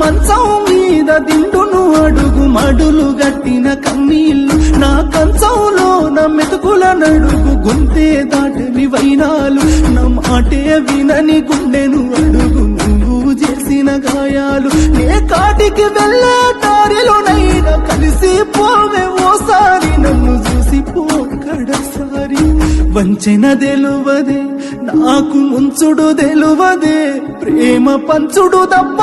మంచం మీద దిండును అడుగు మడులు గట్టిన కన్నీళ్ళు. నా కంచంలో నా మెతుకుల నడుగు గుంతే దాటని వైనాలు. నా మాటే వినని గుండెను అడుగు నువ్వు చేసిన గాయాలు. ఏ కాటికి వెళ్ళే దారిలోనైనా కలిసి పోవే ఓసారి నన్ను చూసి పోకడసారి వంచెన తెలువదే నాకు ముంచుడు తెలువదే ప్రేమ పంచుడు తప్ప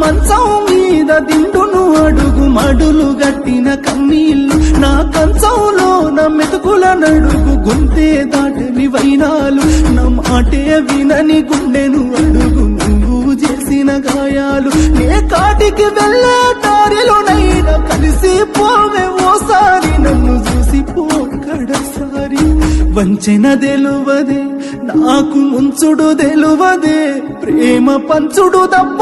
మంచం మీద దిండును అడుగు మడులు గట్టిన కమ్మీళ్ళు నా కంచంలో నా మెతుకుల నడుగు గుంతే దాటని వైనాలు. నా మాటే వినని గుండెను అడుగు నువ్వు చేసిన గాయాలు. ఏ కాటికి వెళ్ళే దారిలోనైనా కలిసి పోవే ఓసారి నన్ను చూసి పోకడసారి వంచెన తెలువదే నాకు ముంచుడు తెలువదే ప్రేమ పంచుడు తప్ప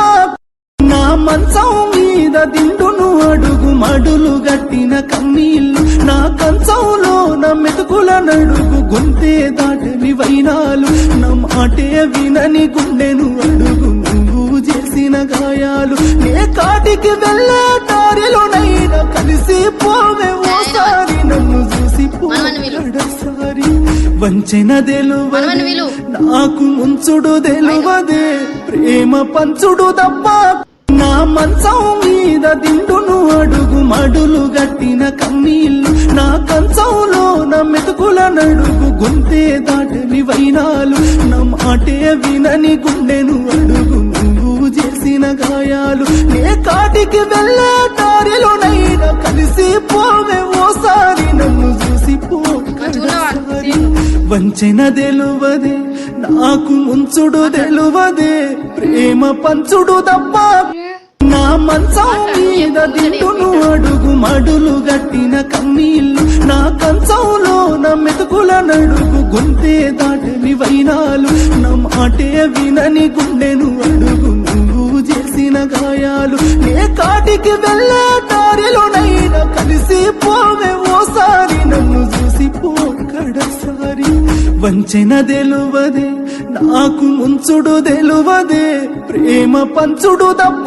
మంచం మీద దిండును అడుగు మడులు గట్టిన కన్నీళ్ళు నా కంచంలో నా మెతుకుల నడుగు గొంతే దాటని వైనాలు నా మాటే వినని గుండెను అడుగు నువ్వు చేసిన గాయాలు ఏ కాటికి వెళ్ళే దారిలోనైనా కలిసి పోవే ఓసారి నన్ను చూసి. పోకడసారి వంచెన తెలువదే. నాకు ముంచుడు తెలువదే ప్రేమ పంచుడు తప్ప నా మంచం మీద దిండును అడుగు మడులు గట్టిన కన్నీళ్ళు. నా కంచంలో నా మెతుకుల నడుగు గొంతే దాటని వైనాలు. నా మాటే వినని గుండెను అడుగు నువ్వు చేసిన గాయాలు. ఏ కాటికి వెళ్ళే దారిలోనైనా కలిసి పోవే ఓసారి నన్ను చూసి వంచెన తెలువదే. నాకు ముంచుడు తెలువదే ప్రేమ పంచుడు తప్ప. నా మంచం మీద దిండును అడుగు మడులు గట్టిన కన్నీళ్ళు. నా కంచంలో నా మెతుకుల నడుగు గుంతే దాటని వైనాలు. నా మాటే వినని గుండెను అడుగు నువ్వు చేసిన గాయాలు. ఏ కాటికి వెళ్ళే దారిలోనైనా కలిసి పోవే వంచెన తెలువదే నాకు ముంచుడు తెలువదే ప్రేమ పంచుడు తప్ప